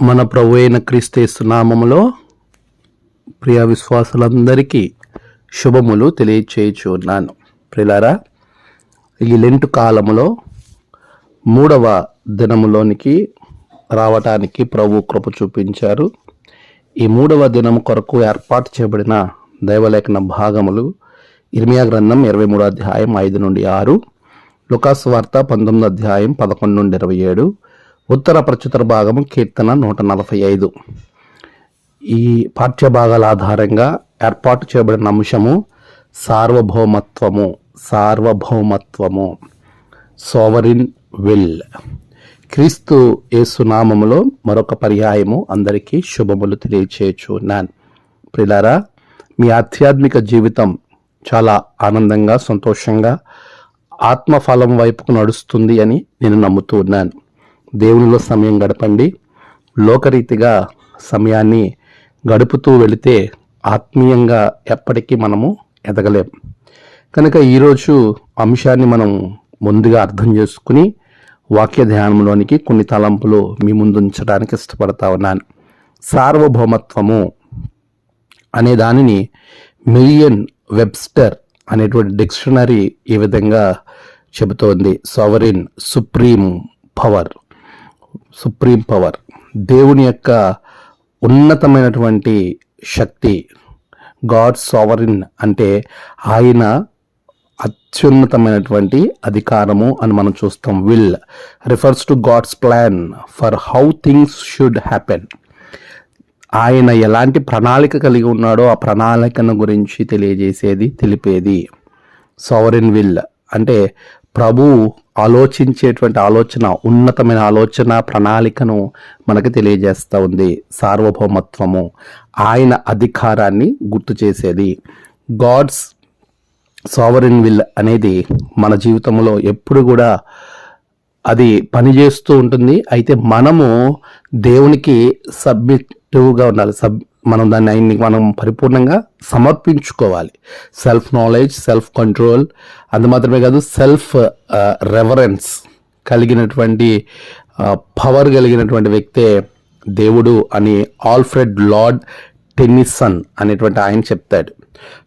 మన ప్రభు అయిన క్రీస్తేసు నామములో ప్రియ విశ్వాసులందరికీ శుభములు తెలియచేయుచున్నాను. ప్రిలారా ఈ లెంటు కాలములో మూడవ దినములోనికి రావటానికి ప్రభు కృప చూపించారు. ఈ మూడవ దినం కొరకు ఏర్పాటు చేయబడిన దైవలేఖన భాగములు ఇర్మియా గ్రంథం ఇరవై మూడో అధ్యాయం ఐదు నుండి ఆరు లుకాస్ వార్త పంతొమ్మిది అధ్యాయం పదకొండు నుండి ఇరవై ఏడు ఉత్తర ప్రచుతర భాగము కీర్తన నూట నలభై ఐదు. ఈ పాఠ్య భాగాల ఆధారంగా ఏర్పాటు చేయబడిన అంశము సార్వభౌమత్వము సార్వభౌమత్వము. Sovereign will. క్రీస్తు యేసునామములో మరొక పర్యాయము అందరికీ శుభములు తెలియచేయుచున్నాను ప్రిలారా మీ ఆధ్యాత్మిక జీవితం చాలా ఆనందంగా సంతోషంగా ఆత్మఫలం వైపుకు నడుస్తుంది అని నేను నమ్ముతూ ఉన్నాను. దేవునిలో సమయం గడపండి. లోకరీతిగా సమయాన్ని గడుపుతూ వెళితే ఆత్మీయంగా ఎప్పటికీ మనము ఎదగలేం. కనుక ఈరోజు అంశాన్ని మనం ముందుగా అర్థం చేసుకుని వాక్య ధ్యానంలోనికి కొన్ని తలంపులు మీ ముందు ఉంచడానికి ఇష్టపడతా ఉన్నాను. సార్వభౌమత్వము అనే దానిని మిలియన్ వెబ్స్టర్ అనేటువంటి డిక్షనరీ ఈ విధంగా చెబుతోంది. Sovereign supreme power. Supreme power దేవుని యొక్క ఉన్నతమైనటువంటి శక్తి గాడ్ సావరిన్ అంటే ఆయన అత్యున్నతమైనటువంటి అధికారము అని మనం చూస్తాం. Will refers to God's plan for how things should happen. ఆయన ఎలాంటి ప్రణాళిక కలిగి ఉన్నాడో ఆ ప్రణాళికను గురించి తెలియజేసేది తెలిపేది. సావరిన్ విల్ అంటే ప్రభు ఆలోచించేటువంటి ఆలోచన ఉన్నతమైన ఆలోచన ప్రణాళికను మనకు తెలియజేస్తూ ఉంది సార్వభౌమత్వము. ఆయన అధికారాన్ని గుర్తు చేసేది. గాడ్స్ సావరిన్ విల్ అనేది మన జీవితంలో ఎప్పుడు కూడా అది పనిచేస్తూ ఉంటుంది. అయితే మనము దేవునికి సబ్మిటివ్గా ఉండాలి. సబ్ మనం దాన్ని ఆయన్ని మనం పరిపూర్ణంగా సమర్పించుకోవాలి. సెల్ఫ్ నాలెడ్జ్ సెల్ఫ్ కంట్రోల్ అది మాత్రమే కాదు సెల్ఫ్ రెవరెన్స్ uh, కలిగినటువంటి uh, పవర్ కలిగినటువంటి వ్యక్తే దేవుడు అని ఆల్ఫ్రెడ్ లార్డ్ టెన్నిసన్ అనేటువంటి ఆయన చెప్తాడు.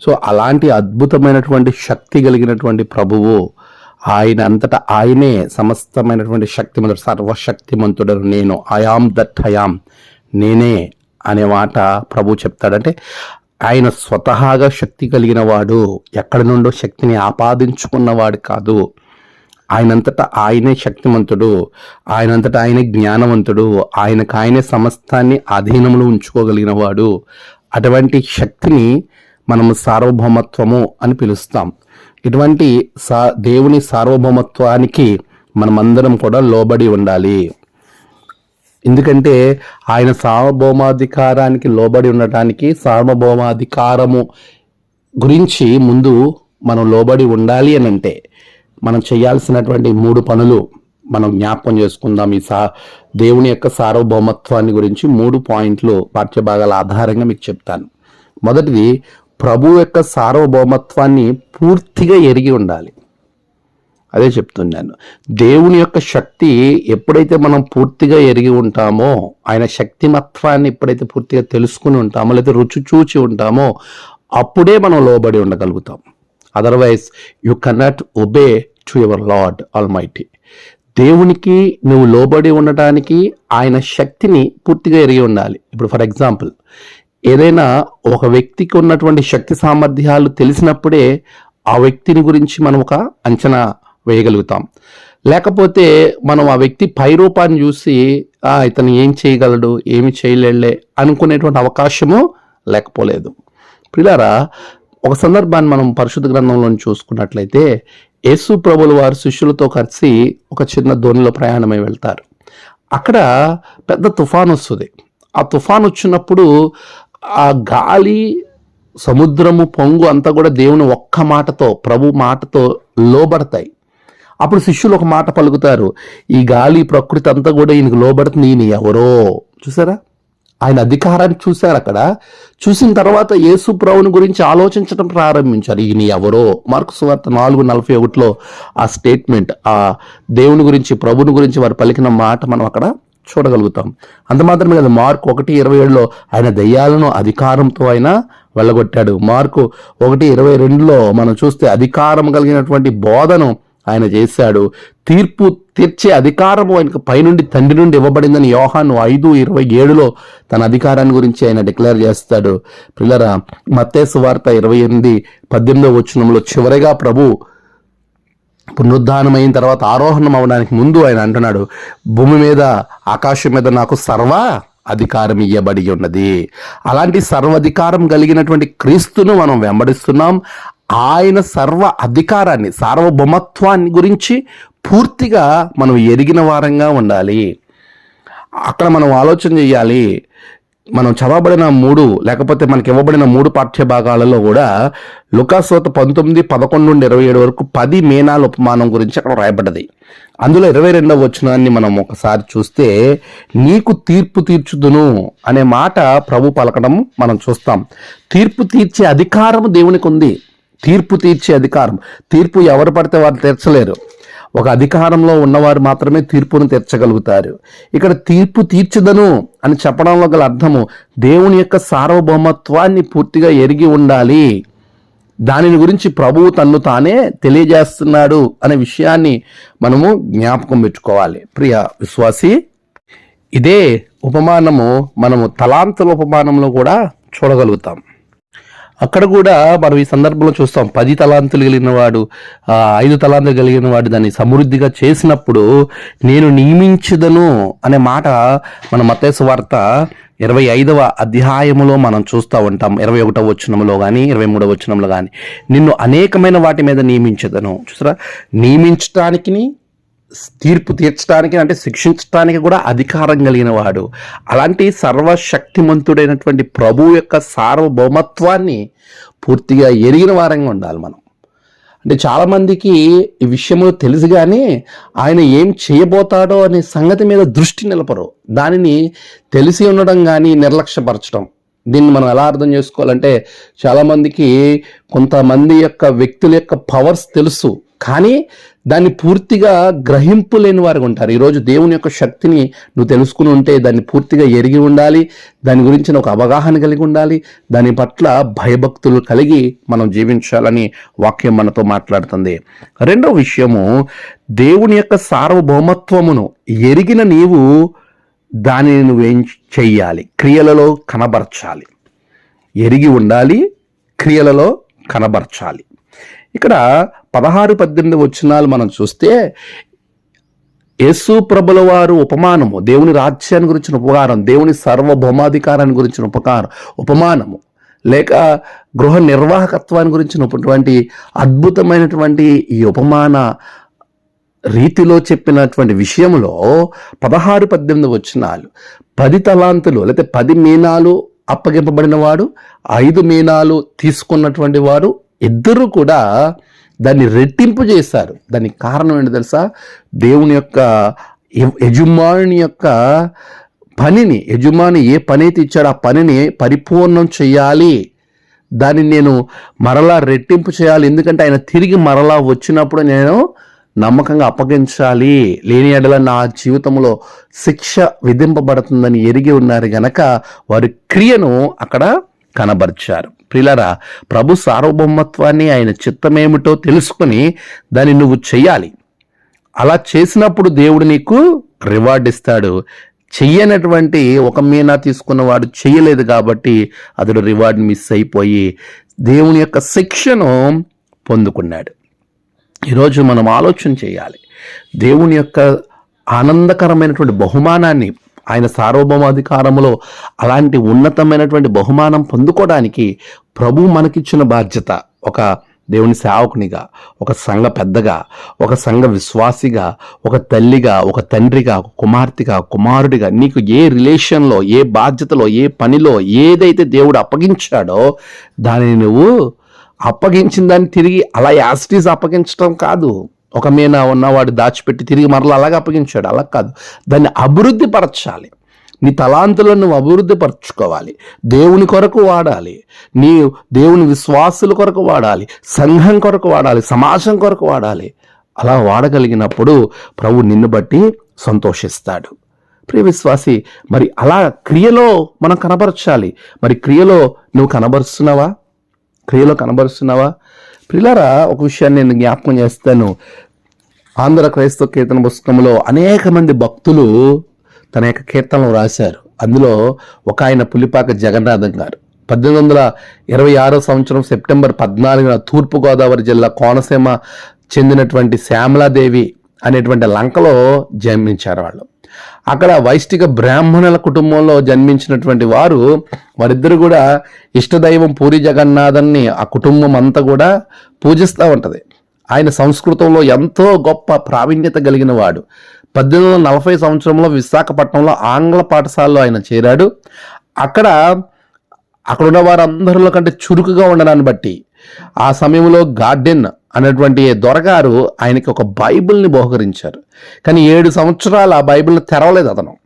సో అలాంటి అద్భుతమైనటువంటి శక్తి కలిగినటువంటి ప్రభువు ఆయన అంతటా ఆయనే సమస్తమైనటువంటి శక్తిమంతుడు సర్వశక్తిమంతుడు నేను. ఐఆమ్ దట్ ఐఆమ్ నేనే అనే మాట ప్రభు చెప్తాడంటే ఆయన స్వతహాగా శక్తి కలిగిన వాడు ఎక్కడి నుండో శక్తిని ఆపాదించుకున్నవాడు కాదు. ఆయనంతటా ఆయనే శక్తిమంతుడు ఆయనంతటా ఆయనే జ్ఞానవంతుడు ఆయనకు ఆయనే సమస్తాన్ని అధీనంలో ఉంచుకోగలిగిన వాడు అటువంటి శక్తిని మనము సార్వభౌమత్వము అని పిలుస్తాం. ఇటువంటి సా దేవుని సార్వభౌమత్వానికి మనమందరం కూడా లోబడి ఉండాలి. ఎందుకంటే ఆయన సార్వభౌమాధికారానికి లోబడి ఉండటానికి సార్వభౌమాధికారము గురించి ముందు మనం లోబడి ఉండాలి అని అంటే మనం చేయాల్సినటువంటి మూడు పనులు మనం జ్ఞాపకం చేసుకుందాం. ఈ సా దేవుని యొక్క సార్వభౌమత్వాన్ని గురించి మూడు పాయింట్లు పాఠ్యభాగాల ఆధారంగా మీకు చెప్తాను. మొదటిది ప్రభు యొక్క సార్వభౌమత్వాన్ని పూర్తిగా ఎరిగి ఉండాలి. అదే చెప్తున్నాను. దేవుని యొక్క శక్తి ఎప్పుడైతే మనం పూర్తిగా ఎరిగి ఉంటామో ఆయన శక్తిమత్వాన్ని ఎప్పుడైతే పూర్తిగా తెలుసుకుని ఉంటామో లేదా రుచి చూచి ఉంటామో అప్పుడే మనం లోబడి ఉండగలుగుతాం. Otherwise you cannot obey to your Lord almighty దేవునికి నువ్వు లోబడి ఉండటానికి ఆయన శక్తిని పూర్తిగా ఎరిగి ఉండాలి. ఇప్పుడు ఫర్ ఎగ్జాంపుల్ ఏదైనా ఒక వ్యక్తికి ఉన్నటువంటి శక్తి సామర్థ్యాలు తెలిసినప్పుడే ఆ వ్యక్తిని గురించి మనం ఒక అంచనా వేయగలుగుతాం. లేకపోతే మనం ఆ వ్యక్తి పై రూపాన్ని చూసి ఇతను ఏం చేయగలడు? ఏమి చేయలేడులే అనుకునేటువంటి అవకాశము లేకపోలేదు. పిల్లారా ఒక సందర్భాన్ని మనం పరిశుద్ధ గ్రంథంలో చూసుకున్నట్లయితే యేసు ప్రభుల వారు శిష్యులతో కలిసి ఒక చిన్న ధోనిలో ప్రయాణమై వెళ్తారు. అక్కడ పెద్ద తుఫాన్ వస్తుంది. ఆ తుఫాన్ వచ్చినప్పుడు ఆ గాలి సముద్రము పొంగు అంతా కూడా దేవుని ఒక్క మాటతో ప్రభు మాటతో లోబడతాయి. అప్పుడు శిష్యులు ఒక మాట పలుకుతారు ఈ గాలి ప్రకృతి అంతా కూడా ఈయనకు లోబడుతుంది ఈయన ఎవరో? చూసారా? ఆయన అధికారాన్ని చూశారు అక్కడ. చూసిన తర్వాత యేసు ప్రభుని గురించి ఆలోచించడం ప్రారంభించారు. ఈయన ఎవరో? మార్కు సువార్త నాలుగు నలభై ఒకటిలో ఆ స్టేట్మెంట్ ఆ దేవుని గురించి ప్రభుని గురించి వారు పలికిన మాట మనం అక్కడ చూడగలుగుతాం. అంత మాత్రమే కదా మార్కు ఒకటి ఇరవై ఏడులో ఆయన దయ్యాలను అధికారంతో ఆయన వెళ్ళగొట్టాడు. మార్కు ఒకటి ఇరవై రెండులో మనం చూస్తే అధికారం కలిగినటువంటి బోధను ఆయన చేశాడు. తీర్పు తీర్చే అధికారము ఆయనకు పైనుండి తండ్రి నుండి ఇవ్వబడిందని యోహాను ఐదు ఇరవై ఏడులో తన అధికారాన్ని గురించి ఆయన డిక్లేర్ చేస్తాడు. పిల్లరా మత్తేసు వార్త ఇరవై ఎనిమిది పద్దెనిమిదో వచనంలో చివరిగా ప్రభు పునరుద్ధానం అయిన తర్వాత ఆరోహణం అవడానికి ముందు ఆయన అంటున్నాడు భూమి మీద ఆకాశం మీద నాకు సర్వ అధికారం ఇవ్వబడి ఉన్నది. అలాంటి సర్వాధికారం కలిగినటువంటి క్రీస్తును మనం వెంబడిస్తున్నాం. ఆయన సర్వ అధికారాన్ని సార్వభౌమత్వాన్ని గురించి పూర్తిగా మనం ఎరిగిన వారంగా ఉండాలి. అక్కడ మనం ఆలోచన చేయాలి. మనం చదవబడిన మూడు లేకపోతే మనకి ఇవ్వబడిన మూడు పాఠ్య భాగాలలో కూడా లుకాసోత పంతొమ్మిది పదకొండు నుండి ఇరవై ఏడు వరకు పది మేనాల ఉపమానం గురించి అక్కడ రాయబడ్డది అందులో ఇరవై రెండవ వచనాన్ని మనం ఒకసారి చూస్తే నీకు తీర్పు తీర్చుదును అనే మాట ప్రభు పలకడం మనం చూస్తాం. తీర్పు తీర్చే అధికారం దేవునికి ఉంది తీర్పు తీర్చే అధికారం. తీర్పు ఎవరు పడితే వారు తీర్చలేరు. ఒక అధికారంలో ఉన్నవారు మాత్రమే తీర్పును తీర్చగలుగుతారు. ఇక్కడ తీర్పు తీర్చదను అని చెప్పడంలో గల అర్థము దేవుని యొక్క సార్వభౌమత్వాన్ని పూర్తిగా ఎరిగి ఉండాలి. దానిని గురించి ప్రభువు తన్ను తానే తెలియజేస్తున్నాడు అనే విషయాన్ని మనము జ్ఞాపకం పెట్టుకోవాలి. ప్రియ విశ్వాసి ఇదే ఉపమానము మనము తలాంతుల ఉపమానంలో కూడా చూడగలుగుతాం. అక్కడ కూడా మనం ఈ సందర్భంలో చూస్తాం పది తలాంతులు కలిగిన వాడు ఐదు తలాంతులు కలిగిన వాడు దాన్ని సమృద్ధిగా చేసినప్పుడు నేను నియమించదను అనే మాట మన మతేసు వార్త ఇరవై ఐదవ అధ్యాయములో మనం చూస్తూ ఉంటాం. ఇరవై ఒకటవ వచనంలో కానీ ఇరవై మూడవ వచనంలో కానీ నిన్ను అనేకమైన వాటి మీద నియమించదను. చూసారా? నియమించటానికి తీర్పు తీర్చడానికి అంటే శిక్షించడానికి కూడా అధికారం కలిగిన వాడు అలాంటి సర్వశక్తిమంతుడైనటువంటి ప్రభు యొక్క సార్వభౌమత్వాన్ని పూర్తిగా ఎరిగిన వారంగా ఉండాలి మనం. అంటే చాలామందికి ఈ విషయము తెలుసు కానీ ఆయన ఏం చేయబోతాడో అనే సంగతి మీద దృష్టి నిలపరు. దానిని తెలిసి ఉండడం కానీ నిర్లక్ష్యపరచడం. దీన్ని మనం ఎలా అర్థం చేసుకోవాలంటే చాలామందికి కొంతమంది యొక్క వ్యక్తుల యొక్క పవర్స్ తెలుసు. కానీ దాన్ని పూర్తిగా గ్రహింపు లేని వారు ఉంటారు. ఈరోజు దేవుని యొక్క శక్తిని నువ్వు తెలుసుకుని ఉంటే దాన్ని పూర్తిగా ఎరిగి ఉండాలి. దాని గురించిన ఒక అవగాహన కలిగి ఉండాలి. దాని పట్ల భయభక్తులు కలిగి మనం జీవించాలని వాక్యం మనతో మాట్లాడుతుంది. రెండో విషయము దేవుని యొక్క సార్వభౌమత్వమును ఎరిగిన నీవు దానిని నువ్వేం చెయ్యాలి? క్రియలలో కనబరచాలి. ఎరిగి ఉండాలి క్రియలలో కనబరచాలి. ఇక్కడ పదహారు పద్దెనిమిది వచ్చినాలు మనం చూస్తే యేసు ప్రభుల వారు ఉపమానము దేవుని రాజ్యాన్ని గురించిన ఉపకారం దేవుని సార్వభౌమాధికారాన్ని గురించిన ఉపకారం ఉపమానము. లేక గృహ నిర్వాహకత్వాన్ని గురించినటువంటి అద్భుతమైనటువంటి ఈ ఉపమాన రీతిలో చెప్పినటువంటి విషయంలో పదహారు పద్దెనిమిది వచ్చినాలు పది తలాంతులు లేకపోతే పది మీనాలు అప్పగింపబడిన వాడు ఐదు మీనాలు తీసుకున్నటువంటి వాడు ఇద్దరు కూడా దాన్ని రెట్టింపు చేశారు. దానికి కారణం ఏంటి తెలుసా? దేవుని యొక్క యజమాని యొక్క పనిని యజమాని ఏ పని అయితే ఇచ్చాడో ఆ పనిని పరిపూర్ణం చేయాలి. దాన్ని నేను మరలా రెట్టింపు చేయాలి. ఎందుకంటే ఆయన తిరిగి మరలా వచ్చినప్పుడు నేను నమ్మకంగా అప్పగించాలి. లేని ఎడల నా జీవితంలో శిక్ష విధింపబడుతుందని ఎరిగి ఉన్నారు గనక వారి క్రియను అక్కడ కనబరిచారు. ప్రిలరా ప్రభు సార్వభౌమత్వాన్ని ఆయన చిత్తమేమిటో తెలుసుకుని దాన్ని నువ్వు చెయ్యాలి. అలా చేసినప్పుడు దేవుడు నీకు రివార్డ్ ఇస్తాడు. చెయ్యనటువంటి ఒక మీనా తీసుకున్నవాడు చెయ్యలేదు కాబట్టి అతడు రివార్డ్ మిస్ అయిపోయి దేవుని యొక్క శిక్షను పొందుకున్నాడు. ఈరోజు మనం ఆలోచన చేయాలి. దేవుని యొక్క ఆనందకరమైనటువంటి బహుమానాన్ని ఆయన సార్వభౌమాధికారములో అలాంటి ఉన్నతమైనటువంటి బహుమానం పొందుకోవడానికి ప్రభు మనకిచ్చిన బాధ్యత. ఒక దేవుని సేవకునిగా ఒక సంఘ పెద్దగా ఒక సంఘ విశ్వాసిగా ఒక తల్లిగా ఒక తండ్రిగా ఒక కుమార్తెగా కుమారుడిగా నీకు ఏ రిలేషన్లో ఏ బాధ్యతలో ఏ పనిలో ఏదైతే దేవుడు అప్పగించాడో దానిని నువ్వు అప్పగించిన దాన్ని తిరిగి అలా యాసిటీస్ అప్పగించడం కాదు. ఒక మీనా ఉన్న వాడు దాచిపెట్టి తిరిగి మరలా అలాగే అప్పగించాడు. అలా కాదు. దాన్ని అభివృద్ధి పరచాలి. నీ తలాంతులను నువ్వు అభివృద్ధి పరచుకోవాలి. దేవుని కొరకు వాడాలి. నీ దేవుని విశ్వాసుల కొరకు వాడాలి. సంఘం కొరకు వాడాలి. సమాజం కొరకు వాడాలి. అలా వాడగలిగినప్పుడు ప్రభు నిన్ను బట్టి సంతోషిస్తాడు. ప్రియ విశ్వాసి మరి అలా క్రియలో మనం కనబరచాలి. మరి క్రియలో నువ్వు కనబరుస్తున్నావా? క్రియలో కనబరుస్తున్నావా? పిల్లరా ఒక విషయాన్ని నేను జ్ఞాపకం చేస్తాను. ఆంధ్ర క్రైస్తవ కీర్తన పుస్తకంలో అనేక మంది భక్తులు తన యొక్క కీర్తనలు రాశారు. అందులో ఒక ఆయన పులిపాక జగన్నాథం గారు. పద్దెనిమిది వందల ఇరవై ఆరో సంవత్సరం సెప్టెంబర్ పద్నాలుగున తూర్పుగోదావరి జిల్లా కోనసీమ చెందినటువంటి శ్యామలాదేవి అనేటువంటి లంకలో జన్మించారు వాళ్ళు. అక్కడ వైష్టిక బ్రాహ్మణుల కుటుంబంలో జన్మించినటువంటి వారు వారిద్దరు కూడా ఇష్టదైవం పూరి జగన్నాథన్ని ఆ కుటుంబం అంతా కూడా పూజిస్తూ ఉంటుంది. ఆయన సంస్కృతంలో ఎంతో గొప్ప ప్రావీణ్యత కలిగిన వాడు. పద్దెనిమిది వందల నలభై సంవత్సరంలో విశాఖపట్నంలో ఆంగ్ల పాఠశాలలో ఆయన చేరాడు. అక్కడ అక్కడ ఉన్న వారందరిలో కంటే చురుకుగా ఉండడాన్ని బట్టి ఆ సమయంలో గార్డెన్ అనేటువంటి దొరగారు ఆయనకి ఒక బైబిల్ని బహుకరించారు. కానీ ఏడు సంవత్సరాలు ఆ బైబిల్ని తెరవలేదు అతను.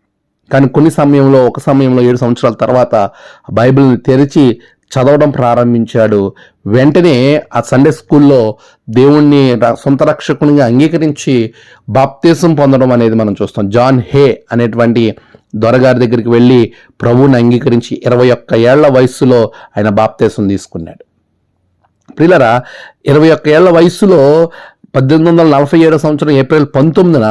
కానీ కొన్ని సమయంలో ఒక సమయంలో ఏడు సంవత్సరాల తర్వాత బైబిల్ని తెరిచి చదవడం ప్రారంభించాడు. వెంటనే ఆ సండే స్కూల్లో దేవుణ్ణి సొంత రక్షకునిగా అంగీకరించి బాప్తీసం పొందడం అనేది మనం చూస్తాం. జాన్ హే అనేటువంటి దొరగారి దగ్గరికి వెళ్ళి ప్రభువుని అంగీకరించి ఇరవై ఒక్క ఏళ్ళ వయస్సులో ఆయన బాప్తీసం తీసుకున్నాడు. ప్రిలరా ఇరవై ఒక్క ఏళ్ళ వయసులో పద్దెనిమిది వందల నలభై ఏడో సంవత్సరం ఏప్రిల్ పంతొమ్మిదిన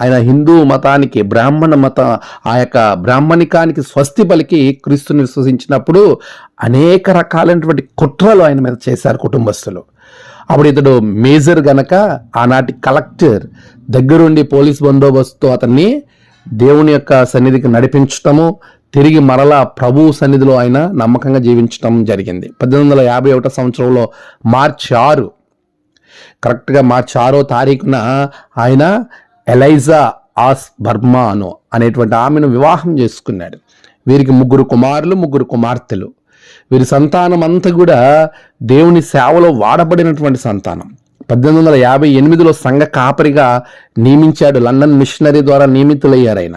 ఆయన హిందూ మతానికి బ్రాహ్మణ మత ఆ యొక్క బ్రాహ్మణికానికి స్వస్తి పలికి క్రీస్తుని విశ్వసించినప్పుడు అనేక రకాలైనటువంటి కుట్రలు ఆయన మీద చేశారు కుటుంబస్తులు. అప్పుడు ఇతడు మేజర్ గనక ఆనాటి కలెక్టర్ దగ్గరుండి పోలీస్ బందోబస్తు అతన్ని దేవుని యొక్క సన్నిధికి నడిపించటము తిరిగి మరలా ప్రభు సన్నిధిలో ఆయన నమ్మకంగా జీవించడం జరిగింది. పద్దెనిమిది వందల యాభై ఒకటో సంవత్సరంలో మార్చి ఆరు కరెక్ట్గా మార్చి ఆరో తారీఖున ఆయన ఎలైజా ఆస్ బర్మాను అనేటువంటి ఆమెను వివాహం చేసుకున్నాడు. వీరికి ముగ్గురు కుమారులు ముగ్గురు కుమార్తెలు. వీరి సంతానం అంతా కూడా దేవుని సేవలో వాడబడినటువంటి సంతానం. పద్దెనిమిది వందల యాభై ఎనిమిదిలో సంఘ కాపరిగా నియమించాడు లండన్ మిషనరీ ద్వారా నియమితులయ్యారు ఆయన.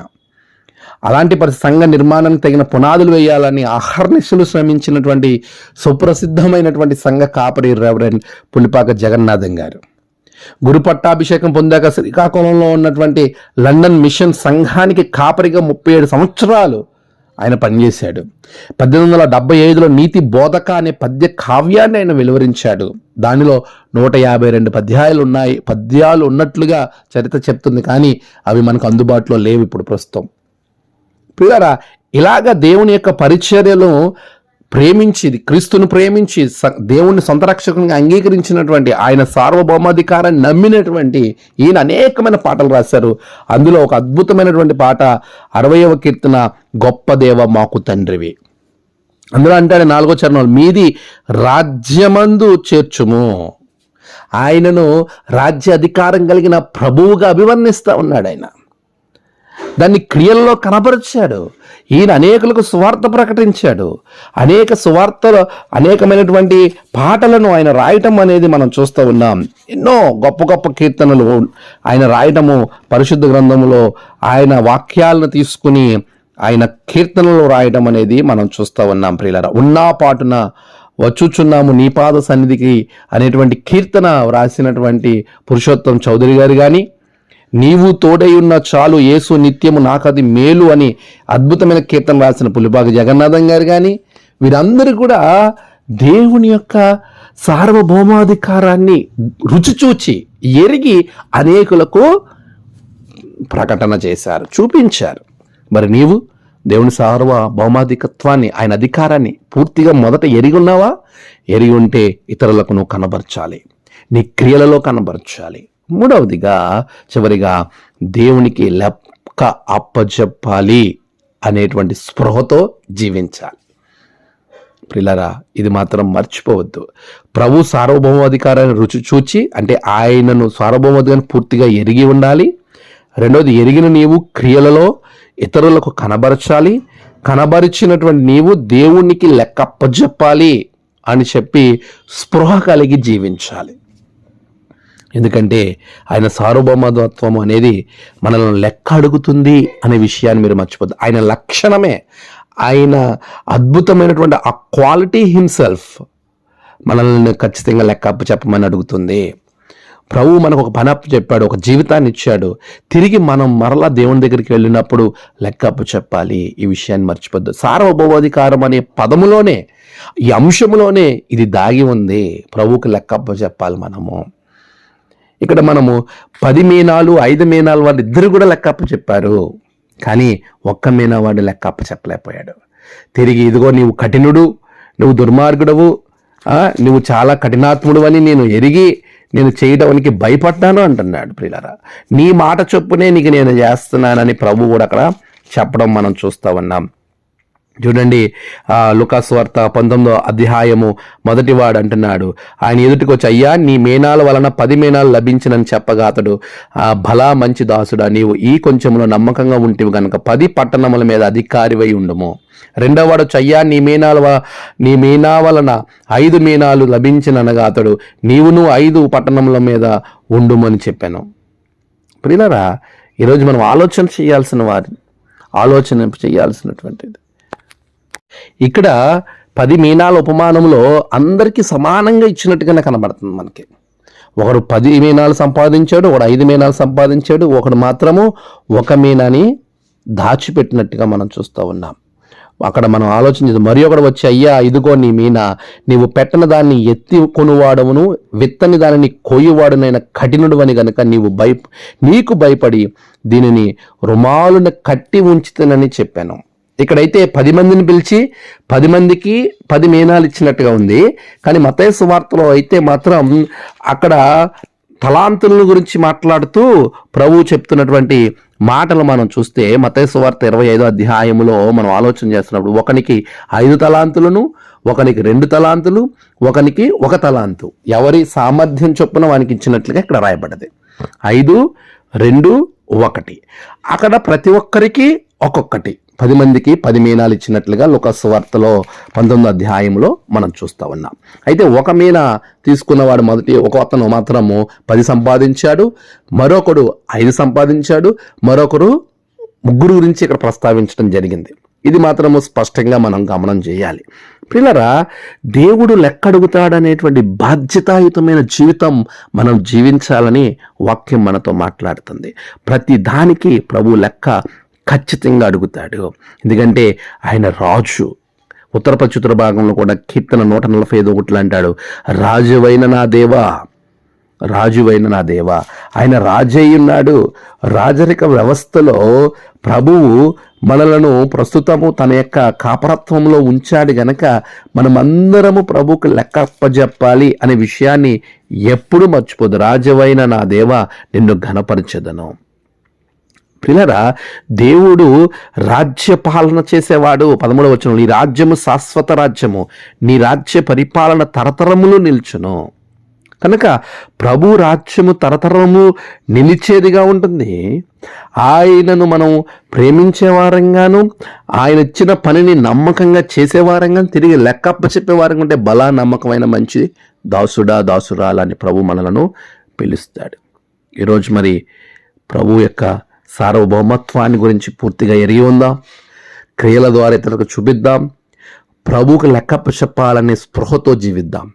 అలాంటి పరి సంఘ నిర్మాణానికి తగిన పునాదులు వేయాలని అహర్నిశలు శ్రమించినటువంటి సుప్రసిద్ధమైనటువంటి సంఘ కాపరి రెవరెండ్ పులిపాక జగన్నాథం గారు. గురు పట్టాభిషేకం పొందాక శ్రీకాకుళంలో ఉన్నటువంటి లండన్ మిషన్ సంఘానికి కాపరిగా ముప్పై ఏడు సంవత్సరాలు ఆయన పనిచేశాడు. పద్దెనిమిది వందల డెబ్బై ఐదులో నీతి బోధక అనే పద్య కావ్యాన్ని ఆయన వెలువరించాడు. దానిలో నూట యాభై రెండు పద్యాలు ఉన్నాయి. పద్యాలు ఉన్నట్లుగా చరిత్ర చెప్తుంది కానీ అవి మనకు అందుబాటులో లేవు ఇప్పుడు ప్రస్తుతం. పిల్లరా ఇలాగ దేవుని యొక్క పరిచర్యను ప్రేమించి క్రీస్తును ప్రేమించి దేవుని దేవుణ్ణి సొంత రక్షకునిగా అంగీకరించినటువంటి ఆయన సార్వభౌమాధికారాన్ని నమ్మినటువంటి ఈయన అనేకమైన పాటలు రాశారు. అందులో ఒక అద్భుతమైనటువంటి పాట అరవయవ కీర్తన గొప్ప దేవ మాకు తండ్రివి. అందులో అంటాడు నాలుగో చరణాలు మీది రాజ్యమందు చేర్చుము. ఆయనను రాజ్య అధికారం కలిగిన ప్రభువుగా అభివర్ణిస్తూ ఉన్నాడు ఆయన. దాన్ని క్రియల్లో కనపరిచాడు ఈయన అనేకులకు సువార్త ప్రకటించాడు. అనేక సువార్తలు అనేకమైనటువంటి పాటలను ఆయన రాయటం అనేది మనం చూస్తూ ఉన్నాం. ఎన్నో గొప్ప గొప్ప కీర్తనలు ఆయన రాయటము పరిశుద్ధ గ్రంథములో ఆయన వాక్యాలను తీసుకుని ఆయన కీర్తనలు రాయటం అనేది మనం చూస్తూ ఉన్నాం ప్రియులరా. ఉన్నా పాటున వచ్చుచున్నాము నీపాద సన్నిధికి అనేటువంటి కీర్తన వ్రాసినటువంటి పురుషోత్తం చౌదరి గారు కానీ నీవు తోడై ఉన్న చాలు యేసు నిత్యము నాకది మేలు అని అద్భుతమైన కీర్తన రాసిన పులిపాక జగన్నాథం గారు కానీ వీరందరూ కూడా దేవుని యొక్క సార్వభౌమాధికారాన్ని రుచి చూచి ఎరిగి అనేకులకు ప్రకటన చేశారు చూపించారు. మరి నీవు దేవుని సార్వభౌమాధికత్వాన్ని ఆయన అధికారాన్ని పూర్తిగా మొదట ఎరిగి ఉన్నావా? ఎరిగి ఉంటే ఇతరులకు నువ్వు కనబరచాలి. నీ క్రియలలో కనబరచాలి. మూడవదిగా చివరిగా దేవునికి లెక్క అప్పచెప్పాలి అనేటువంటి స్పృహతో జీవించాలి. ప్రిలరా ఇది మాత్రం మర్చిపోవద్దు. ప్రభు సార్వభౌమాధికారాన్ని రుచి చూచి అంటే ఆయనను సార్వభౌమాధికారాన్ని పూర్తిగా ఎరిగి ఉండాలి. రెండవది ఎరిగిన నీవు క్రియలలో ఇతరులకు కనబరచాలి. కనబరిచినటువంటి నీవు దేవునికి లెక్కప్పజెప్పాలి అని చెప్పి స్పృహ కలిగి జీవించాలి. ఎందుకంటే ఆయన సార్వభౌమత్వం అనేది మనల్ని లెక్క అడుగుతుంది అనే విషయాన్ని మీరు మర్చిపోద్దు. ఆయన లక్షణమే. ఆయన అద్భుతమైనటువంటి ఆ క్వాలిటీ హిమ్సెల్ఫ్ మనల్ని ఖచ్చితంగా లెక్క చెప్పమని అడుగుతుంది. ప్రభు మనకు ఒక పని అప్పు చెప్పాడు ఒక జీవితాన్ని ఇచ్చాడు. తిరిగి మనం మరలా దేవుని దగ్గరికి వెళ్ళినప్పుడు లెక్క అప్పు చెప్పాలి. ఈ విషయాన్ని మర్చిపోద్దు. సార్వభౌమాధికారం అనే పదములోనే ఈ అంశములోనే ఇది దాగి ఉంది. ప్రభువుకు లెక్క అప్పు చెప్పాలి మనము. ఇక్కడ మనము పది మీనాలు ఐదు మీనాలు వాళ్ళు ఇద్దరు కూడా లెక్క అప్పు చెప్పారు. కానీ ఒక్క మీనా వాడు లెక్క చెప్పలేకపోయాడు. తిరిగి ఇదిగో నీవు కఠినుడు నువ్వు దుర్మార్గుడవు నువ్వు చాలా కఠినాత్ముడు అని నేను ఎరిగి నేను చేయడానికి భయపడ్డాను అంటున్నాడు ప్రియులరా. నీ మాట చొప్పునే నీకు నేను చేస్తున్నానని ప్రభు కూడా అక్కడ చెప్పడం మనం చూస్తా ఉన్నాం. చూడండి ఆ లుకాస్ వార్త పంతొమ్మిదో అధ్యాయము మొదటివాడు అంటున్నాడు. ఆయన ఎదుటికి వచ్చి అయ్యా నీ మేనాల వలన పది మేనాలు లభించినని చెప్పగా అతడు ఆ భలా మంచి దాసుడా నీవు ఈ కొంచెంలో నమ్మకంగా ఉంటివి కనుక పది పట్టణముల మీద అధికారివై ఉండుము. రెండవ వాడు అయ్యా నీ మీనాల నీ మీనా వలన ఐదు మీనాలు లభించిననగా అతడు నీవును ఐదు పట్టణముల మీద ఉండుమని చెప్పాను. ప్రియులరా ఈరోజు మనం ఆలోచన చేయాల్సిన వారి ఆలోచన చేయాల్సినటువంటిది. ఇక్కడ పది మీనాల ఉపమానంలో అందరికీ సమానంగా ఇచ్చినట్టుగానే కనబడుతుంది మనకి. ఒకడు పది మీనాలు సంపాదించాడు ఒకడు ఐదు మీనాలు సంపాదించాడు ఒకడు మాత్రము ఒక మీనాని దాచిపెట్టినట్టుగా మనం చూస్తూ ఉన్నాం. అక్కడ మనం ఆలోచించదు మరి ఒకడు వచ్చి అయ్యా ఇదిగో నీ మీన నీవు పెట్టిన దాన్ని ఎత్తి కొనువాడవును విత్తని దానిని కొయ్యవాడునైన కఠినుడు అని గనుక నీవు భయ నీకు భయపడి దీనిని రుమాలున కట్టి ఉంచుతానని చెప్పాను. ఇక్కడైతే పది మందిని పిలిచి పది మందికి పది మీనాలు ఇచ్చినట్టుగా ఉంది. కానీ మతయ వార్తలో అయితే మాత్రం అక్కడ తలాంతుల గురించి మాట్లాడుతూ ప్రభువు చెప్తున్నటువంటి మాటలు మనం చూస్తే మతయ వార్త ఇరవై ఐదో అధ్యాయములో మనం ఆలోచన చేస్తున్నప్పుడు ఒకనికి ఐదు తలాంతులను ఒకనికి రెండు తలాంతులు ఒకనికి ఒక తలాంతు. ఎవరి సామర్థ్యం చొప్పున వానికి ఇచ్చినట్లుగా ఇక్కడ రాయబడ్డది. ఐదు రెండు ఒకటి. అక్కడ ప్రతి ఒక్కరికి ఒక్కొక్కటి. పది మందికి పది మీనాలు ఇచ్చినట్లుగా లోకస్వార్తలో పంతొమ్మిది అధ్యాయంలో మనం చూస్తూ ఉన్నాం. అయితే ఒక మీన తీసుకున్నవాడు మొదటి ఒక అతను మాత్రము పది సంపాదించాడు మరొకడు ఐదు సంపాదించాడు మరొకరు ముగ్గురు గురించి ఇక్కడ ప్రస్తావించడం జరిగింది. ఇది మాత్రము స్పష్టంగా మనం గమనం చేయాలి. పిల్లరా దేవుడు లెక్కడుగుతాడనేటువంటి బాధ్యతాయుతమైన జీవితం మనం జీవించాలని వాక్యం మనతో మాట్లాడుతుంది. ప్రతి దానికి ప్రభు లెక్క ఖచ్చితంగా అడుగుతాడు. ఎందుకంటే ఆయన రాజు. ఉత్తర పశ్చిత్ర భాగంలో కూడా కీర్తన నూట నలభై ఐదు ఒకటి అంటాడు. రాజువైన నా దేవా రాజువైన నా దేవా. ఆయన రాజయ్యున్నాడు ఉన్నాడు. రాజరిక వ్యవస్థలో ప్రభువు మనలను ప్రస్తుతము తన యొక్క కాపరత్వంలో ఉంచాడు గనక మనమందరము ప్రభువుకు లెక్కప్పజెప్పాలి అనే విషయాన్ని ఎప్పుడు మర్చిపోదు. రాజువైన నా దేవా నిన్ను ఘనపరచదను. ప్రిలరా దేవుడు రాజ్య పాలన చేసేవాడు. పదమూడవ వచనం నీ రాజ్యము శాశ్వత రాజ్యము నీ రాజ్య పరిపాలన తరతరములు నిల్చును. కనుక ప్రభు రాజ్యము తరతరము నిలిచేదిగా ఉంటుంది. ఆయనను మనం ప్రేమించేవారంగాను ఆయన ఇచ్చిన పనిని నమ్మకంగా చేసేవారంగా తిరిగి లెక్కప్ప చెప్పేవారంగా ఉంటే బలా నమ్మకమైన మంచి దాసుడా దాసురాలా ప్రభు మనలను పిలుస్తాడు. ఈరోజు మరి ప్రభు యొక్క సార్వభౌమత్వాన్ని గురించి పూర్తిగా ఎరిగి ఉందాం? క్రియల ద్వారా ఇతరులకు చూపిద్దాం. ప్రభువుకు లెక్క చెప్పాలనే స్పృహతో జీవిద్దాం.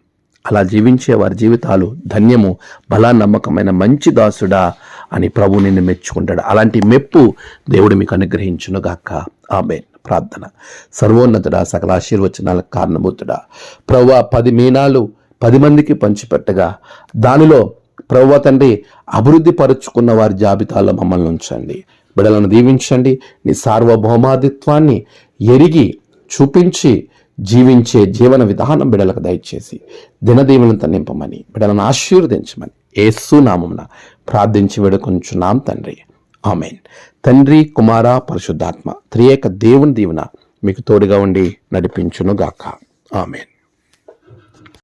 అలా జీవించే వారి జీవితాలు ధన్యము బలా నమ్మకమైన మంచి దాసుడా అని ప్రభు నిన్ను మెచ్చుకుంటాడు. అలాంటి మెప్పు దేవుడు మీకు అనుగ్రహించునుగాక. ఆమె ప్రార్థన. సర్వోన్నతుడా సకల ఆశీర్వచనాలకు కారణభూతుడా ప్రభు పది మీనాలు పది మందికి పంచిపెట్టగా దానిలో ప్రవ్వ తండ్రి అభివృద్ధి పరుచుకున్న వారి జాబితాలో మమ్మల్ని ఉంచండి. బిడలను దీవించండి. నీ సార్వభౌమాధిత్వాన్ని ఎరిగి చూపించి జీవించే జీవన విధానం బిడలకు దయచేసి దినదీవులను నింపమని బిడలను ఆశీర్వదించమని ఏసు నామమున ప్రార్థించి వేడుకొంచున్నాం తండ్రి. ఆమెన్. తండ్రి కుమార పరిశుద్ధాత్మ త్రియేక దేవుని దీవెన మీకు తోడుగా ఉండి నడిపించునుగాక. ఆమెన్.